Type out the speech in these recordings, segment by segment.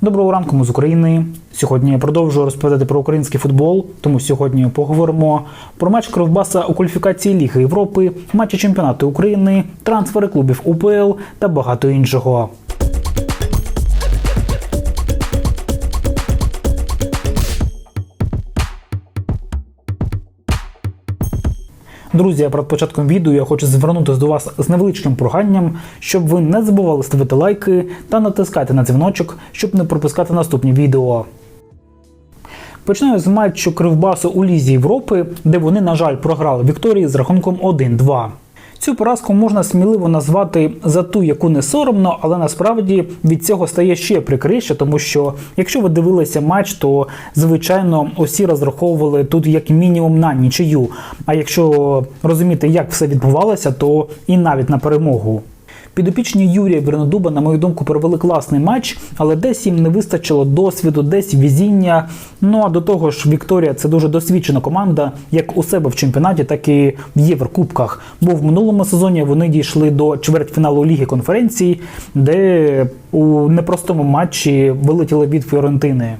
Доброго ранку ми з України. Сьогодні я продовжую розповідати про український футбол. Тому сьогодні поговоримо про матч Кривбаса у кваліфікації Ліги Європи, матчі чемпіонату України, трансфери клубів УПЛ та багато іншого. Друзі, перед початком відео я хочу звернутися до вас з невеличким проханням, щоб ви не забували ставити лайки та натискати на дзвіночок, щоб не пропускати наступні відео. Починаю з матчу Кривбасу у Лізі Європи, де вони, на жаль, програли Вікторії з рахунком 1-2. Цю поразку можна сміливо назвати за ту, яку не соромно, але насправді від цього стає ще прикріше, тому що якщо ви дивилися матч, то звичайно усі розраховували тут як мінімум на нічию. А якщо розуміти, як все відбувалося, то і навіть на перемогу. Підопічні Юрія Вернодуба, на мою думку, провели класний матч, але десь їм не вистачило досвіду, десь візіння. Ну а до того ж, Вікторія це дуже досвідчена команда, як у себе в чемпіонаті, так і в Єврокубках. Бо в минулому сезоні вони дійшли до чвертьфіналу Ліги конференцій, де у непростому матчі вилетіли від Фіорентини.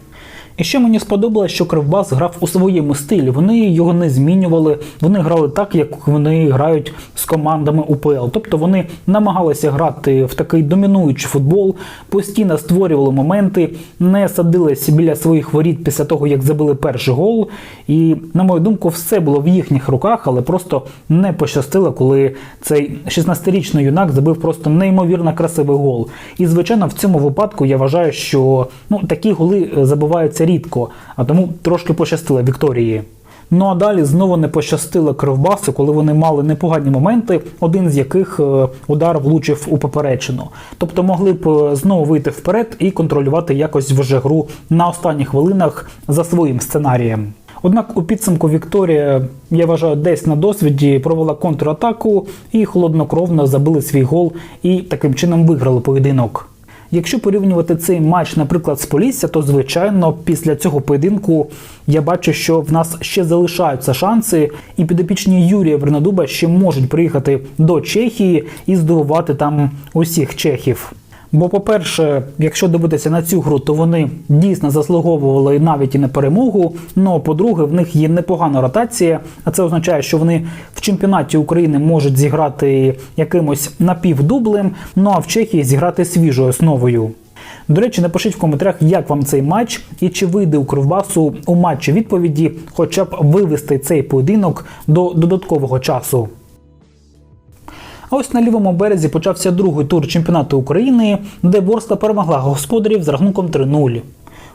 І ще мені сподобалось, що Кривбас грав у своєму стилі. Вони його не змінювали. Вони грали так, як вони грають з командами УПЛ. Тобто вони намагалися грати в такий домінуючий футбол, постійно створювали моменти, не садилися біля своїх воріт після того, як забили перший гол. І, на мою думку, все було в їхніх руках, але просто не пощастило, коли цей 16-річний юнак забив просто неймовірно красивий гол. І, звичайно, в цьому випадку я вважаю, що ну, такі голи забиваються рідко, а тому трошки пощастило Вікторії. Ну а далі знову не пощастило Кривбасу, коли вони мали непогані моменти, один з яких е, удар влучив у поперечину. Тобто могли б е, знову вийти вперед і контролювати якось вже гру на останніх хвилинах за своїм сценарієм. Однак у підсумку Вікторія, я вважаю, десь на досвіді провела контратаку і холоднокровно забили свій гол і таким чином виграли поєдинок. Якщо порівнювати цей матч, наприклад, з Полісся, то звичайно після цього поєдинку я бачу, що в нас ще залишаються шанси, і підопічні Юрія Вернадуба ще можуть приїхати до Чехії і здивувати там усіх чехів. Бо, по-перше, якщо дивитися на цю гру, то вони дійсно заслуговували навіть і на перемогу. Ну по-друге, в них є непогана ротація, а це означає, що вони в чемпіонаті України можуть зіграти якимось напівдублем, ну а в Чехії зіграти свіжою основою. До речі, напишіть в коментарях, як вам цей матч і чи вийде у Кривбасу у матчі відповіді, хоча б вивести цей поєдинок до додаткового часу. А ось на лівому березі почався другий тур чемпіонату України, де Борста перемогла господарів з рахунком 3-0.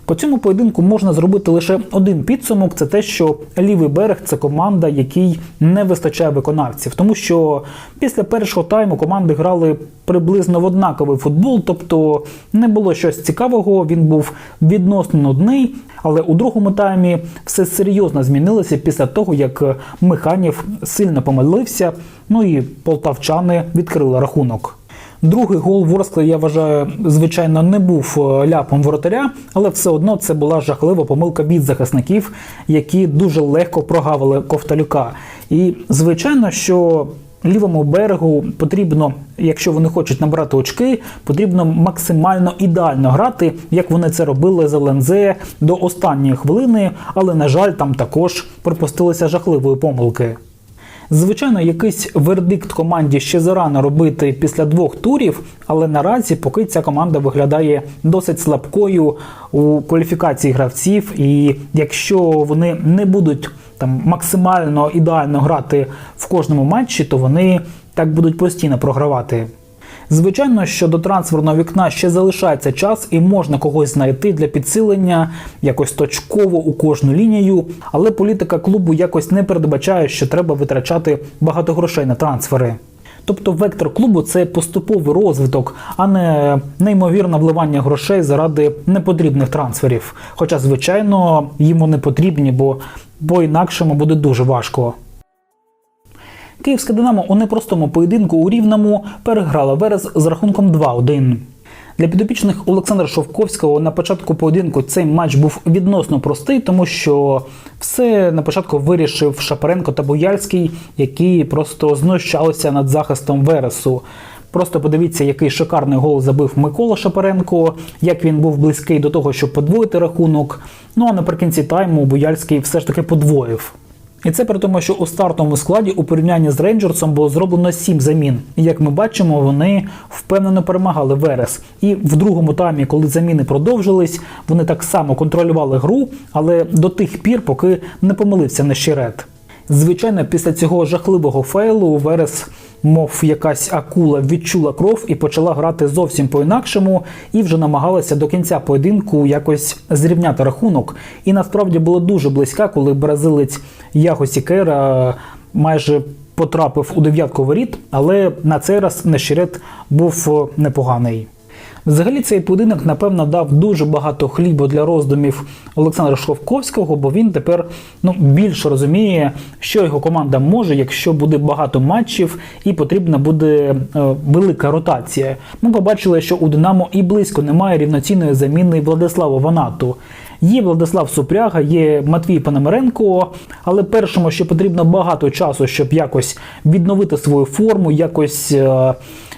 По цьому поєдинку можна зробити лише один підсумок: це те, що лівий берег це команда, якій не вистачає виконавців, тому що після першого тайму команди грали приблизно в однаковий футбол, тобто не було щось цікавого. Він був відносно нудний. Але у другому таймі все серйозно змінилося після того, як Механів сильно помилився. Ну і полтавчани відкрили рахунок. Другий гол Ворскли, я вважаю, звичайно, не був ляпом воротаря, але все одно це була жахлива помилка від захисників, які дуже легко прогавили Ковталюка. І звичайно, що лівому берегу потрібно, якщо вони хочуть набрати очки, потрібно максимально ідеально грати, як вони це робили за Лензе до останньої хвилини, але на жаль, там також припустилися жахливої помилки. Звичайно, якийсь вердикт команді ще зарано робити після двох турів, але наразі поки ця команда виглядає досить слабкою у кваліфікації гравців, і якщо вони не будуть там максимально ідеально грати в кожному матчі, то вони так будуть постійно програвати. Звичайно, що до трансферного вікна ще залишається час і можна когось знайти для підсилення якось точково у кожну лінію, але політика клубу якось не передбачає, що треба витрачати багато грошей на трансфери. Тобто вектор клубу це поступовий розвиток, а не неймовірне вливання грошей заради непотрібних трансферів. Хоча, звичайно, їм вони потрібні, бо по інакшому буде дуже важко. Київське Динамо у непростому поєдинку у Рівному переграла Верес з рахунком 2-1. Для підопічних Олександра Шовковського на початку поєдинку цей матч був відносно простий, тому що все на початку вирішив Шапаренко та Бояльський, які просто знущалися над захистом Вересу. Просто подивіться, який шикарний гол забив Микола Шапаренко, як він був близький до того, щоб подвоїти рахунок. Ну а наприкінці тайму Буяльський все ж таки подвоїв. І це при тому, що у стартовому складі у порівнянні з Рейнджерсом було зроблено 7 замін. І як ми бачимо, вони впевнено перемагали Верес. І в другому таймі, коли заміни продовжились, вони так само контролювали гру, але до тих пір, поки не помилився Нещерет. Звичайно, після цього жахливого фейлу Верес, мов якась акула, відчула кров і почала грати зовсім по-інакшому, і вже намагалася до кінця поєдинку якось зрівняти рахунок. І насправді була дуже близька, коли бразилець Яго Сікера майже потрапив у дев'ятку воріт, але на цей раз Нещерет був непоганий. Взагалі цей поєдинок, напевно, дав дуже багато хлібу для роздумів Олександра Шовковського, бо він тепер ну, більше розуміє, що його команда може, якщо буде багато матчів і потрібна буде е, велика ротація. Ми побачили, що у Динамо і близько немає рівноцінної заміни Владислава Ванату. Є Владислав Супряга, є Матвій Пономаренко, але першому, що потрібно багато часу, щоб якось відновити свою форму, якось. Е,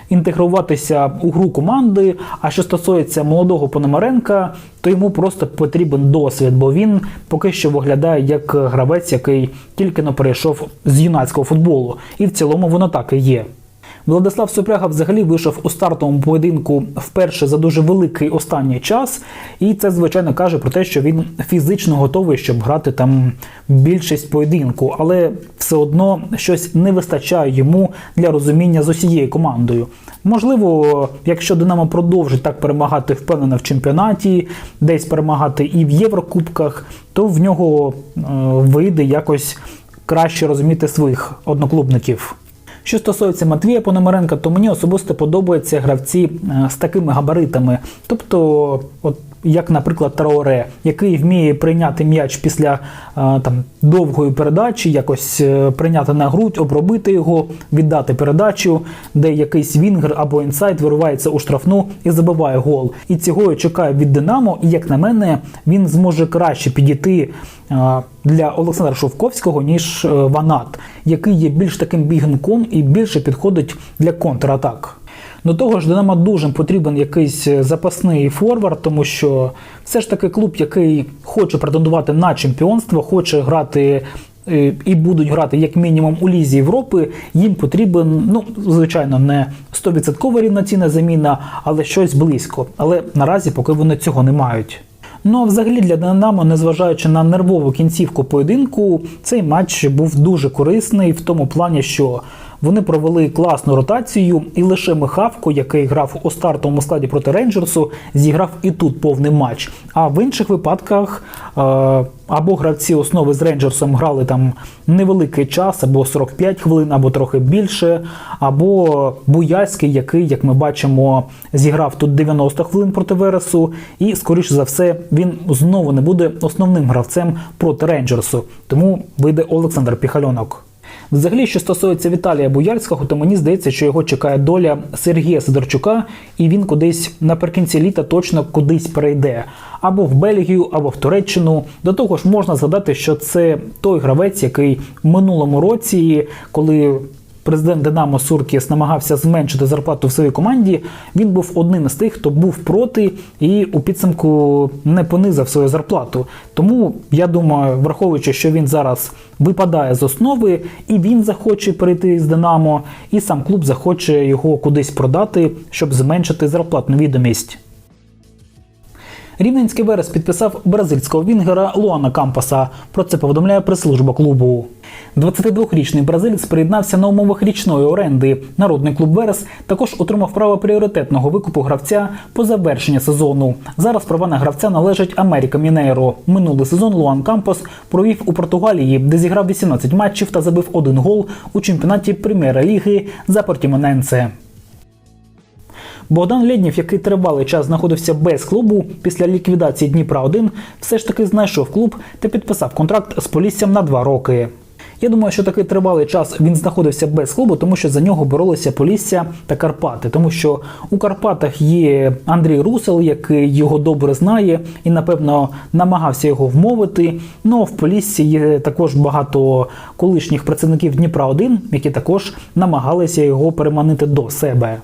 інтегруватися у гру команди. А що стосується молодого Пономаренка, то йому просто потрібен досвід, бо він поки що виглядає як гравець, який тільки не перейшов з юнацького футболу. І в цілому воно так і є. Владислав Супряга взагалі вийшов у стартовому поєдинку вперше за дуже великий останній час, і це звичайно каже про те, що він фізично готовий, щоб грати там більшість поєдинку, але все одно щось не вистачає йому для розуміння з усією командою. Можливо, якщо Динамо продовжить так перемагати впевнено в чемпіонаті, десь перемагати і в Єврокубках, то в нього е, вийде якось краще розуміти своїх одноклубників. Що стосується Матвія Пономаренка, то мені особисто подобаються гравці е, з такими габаритами. Тобто, от як, наприклад, Траоре, який вміє прийняти м'яч після е, там довгої передачі, якось е, прийняти на грудь, обробити його, віддати передачу, де якийсь вінгер або інсайт виривається у штрафну і забиває гол. І цього я чекаю від Динамо. І як на мене, він зможе краще підійти для Олександра Шовковського, ніж Ванат, який є більш таким бігунком і більше підходить для контратак. До того ж, Динамо дуже потрібен якийсь запасний форвард, тому що все ж таки клуб, який хоче претендувати на чемпіонство, хоче грати. І будуть грати як мінімум у лізі Європи. Їм потрібен, ну звичайно, не 100% рівноцінна заміна, але щось близько. Але наразі поки вони цього не мають. Ну а взагалі для Динамо, незважаючи на нервову кінцівку поєдинку, цей матч був дуже корисний в тому плані, що вони провели класну ротацію, і лише Михавко, який грав у стартовому складі проти Рейнджерсу, зіграв і тут повний матч. А в інших випадках е або гравці основи з Рейнджерсом грали там невеликий час, або 45 хвилин, або трохи більше, або Буяльський, який, як ми бачимо, зіграв тут 90 хвилин проти Вересу, і, скоріш за все, він знову не буде основним гравцем проти Рейнджерсу. Тому вийде Олександр Піхальонок. Взагалі, що стосується Віталія Буяльського, то мені здається, що його чекає доля Сергія Сидорчука, і він кудись наприкінці літа точно кудись перейде або в Бельгію, або в Туреччину. До того ж, можна згадати, що це той гравець, який в минулому році, коли президент Динамо Суркіс намагався зменшити зарплату в своїй команді. Він був одним з тих, хто був проти і у підсумку не понизив свою зарплату. Тому я думаю, враховуючи, що він зараз випадає з основи, і він захоче перейти з Динамо, і сам клуб захоче його кудись продати, щоб зменшити зарплатну відомість. Рівненський Верес підписав бразильського вінгера Луана Кампаса. Про це повідомляє прес-служба клубу. 22-річний бразилець приєднався на умовах річної оренди. Народний клуб Верес також отримав право пріоритетного викупу гравця по завершенні сезону. Зараз права на гравця належать Америка Мінейро. Минулий сезон Луан Кампос провів у Португалії, де зіграв 18 матчів та забив один гол у чемпіонаті Прем'єра-ліги за Портімоненце. Богдан Лєднєв, який тривалий час знаходився без клубу після ліквідації Дніпра 1 все ж таки знайшов клуб та підписав контракт з Поліссям на два роки. Я думаю, що такий тривалий час він знаходився без клубу, тому що за нього боролися Полісся та Карпати. Тому що у Карпатах є Андрій Русел, який його добре знає, і напевно намагався його вмовити. Ну в Поліссі є також багато колишніх працівників Дніпра 1 які також намагалися його переманити до себе.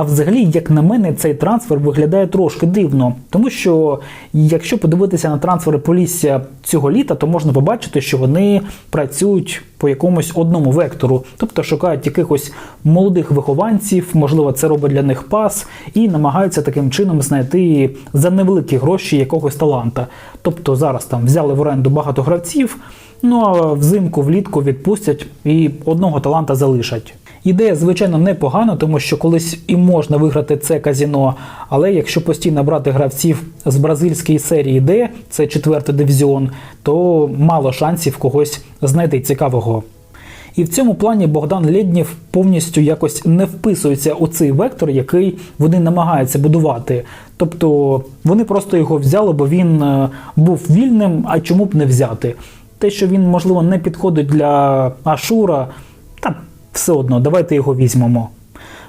А взагалі, як на мене, цей трансфер виглядає трошки дивно, тому що якщо подивитися на трансфери Полісся цього літа, то можна побачити, що вони працюють по якомусь одному вектору, тобто шукають якихось молодих вихованців, можливо, це робить для них пас, і намагаються таким чином знайти за невеликі гроші якогось таланта. Тобто зараз там взяли в оренду багато гравців. Ну а взимку влітку відпустять і одного таланта залишать. Ідея, звичайно, непогана, тому що колись і можна виграти це казіно. Але якщо постійно брати гравців з бразильської серії Д, це четвертий дивізіон, то мало шансів когось знайти цікавого. І в цьому плані Богдан Лєднєв повністю якось не вписується у цей вектор, який вони намагаються будувати. Тобто вони просто його взяли, бо він е, був вільним, а чому б не взяти? Те, що він, можливо, не підходить для Ашура, та все одно, давайте його візьмемо.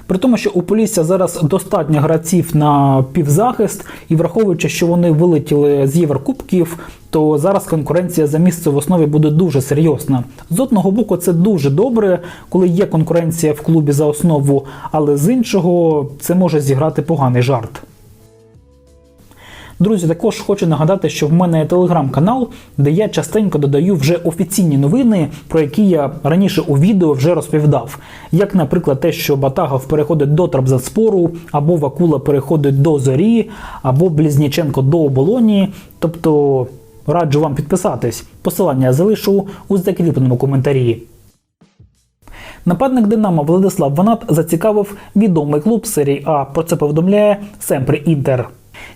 При тому, що у Полісся зараз достатньо гравців на півзахист, і враховуючи, що вони вилетіли з Єврокубків, то зараз конкуренція за місце в основі буде дуже серйозна. З одного боку, це дуже добре, коли є конкуренція в клубі за основу, але з іншого це може зіграти поганий жарт. Друзі, також хочу нагадати, що в мене є телеграм-канал, де я частенько додаю вже офіційні новини, про які я раніше у відео вже розповідав. Як, наприклад, те, що Батагов переходить до Трабзатспору, або Вакула переходить до Зорі, або Близніченко до Оболоні. Тобто раджу вам підписатись. Посилання я залишу у закріпленому коментарі. Нападник Динамо Владислав Ванат зацікавив відомий клуб серії А. Про це повідомляє Семпри Інтер.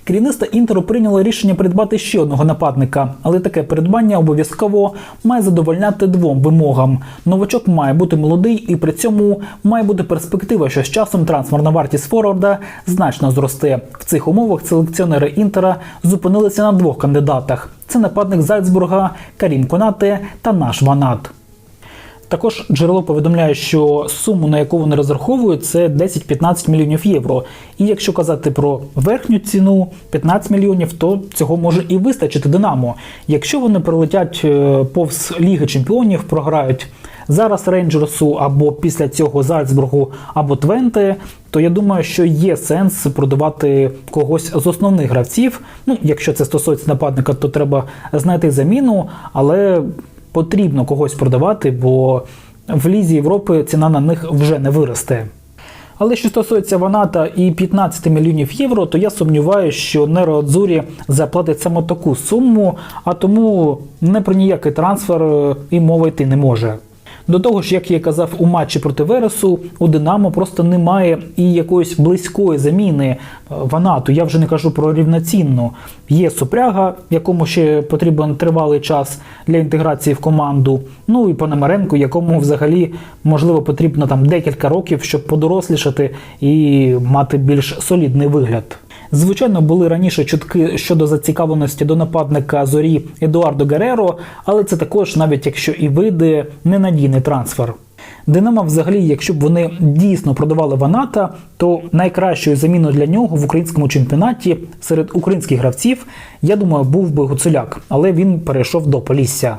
Керівництво Інтеру прийняло рішення придбати ще одного нападника, але таке придбання обов'язково має задовольняти двом вимогам. Новачок має бути молодий і при цьому має бути перспектива, що з часом трансферна вартість форварда значно зросте. В цих умовах селекціонери Інтера зупинилися на двох кандидатах: це нападник Зальцбурга Карім Конате та наш Ванат. Також джерело повідомляє, що суму, на яку вони розраховують, це 10-15 мільйонів євро. І якщо казати про верхню ціну 15 мільйонів, то цього може і вистачити Динамо. Якщо вони прилетять е, повз Ліги Чемпіонів, програють зараз Рейнджерсу або після цього Зальцбургу або Твенте, то я думаю, що є сенс продавати когось з основних гравців. Ну, якщо це стосується нападника, то треба знайти заміну, але потрібно когось продавати, бо в Лізі Європи ціна на них вже не виросте. Але що стосується Ваната і 15 мільйонів євро, то я сумніваюся, що Неро Адзурі заплатить саме таку суму, а тому не про ніякий трансфер е, і мова йти не може. До того ж, як я казав у матчі проти Вересу, у Динамо просто немає і якоїсь близької заміни е, Ванату. Я вже не кажу про рівноцінну. Є Супряга, якому ще потрібен тривалий час для інтеграції в команду. Ну і Пономаренко, якому взагалі можливо потрібно там декілька років, щоб подорослішати і мати більш солідний вигляд. Звичайно, були раніше чутки щодо зацікавленості до нападника зорі Едуардо Гереро, але це також, навіть якщо і вийде, ненадійний трансфер. Динамо, взагалі, якщо б вони дійсно продавали Ваната, то найкращою заміною для нього в українському чемпіонаті серед українських гравців, я думаю, був би Гуцуляк, але він перейшов до Полісся.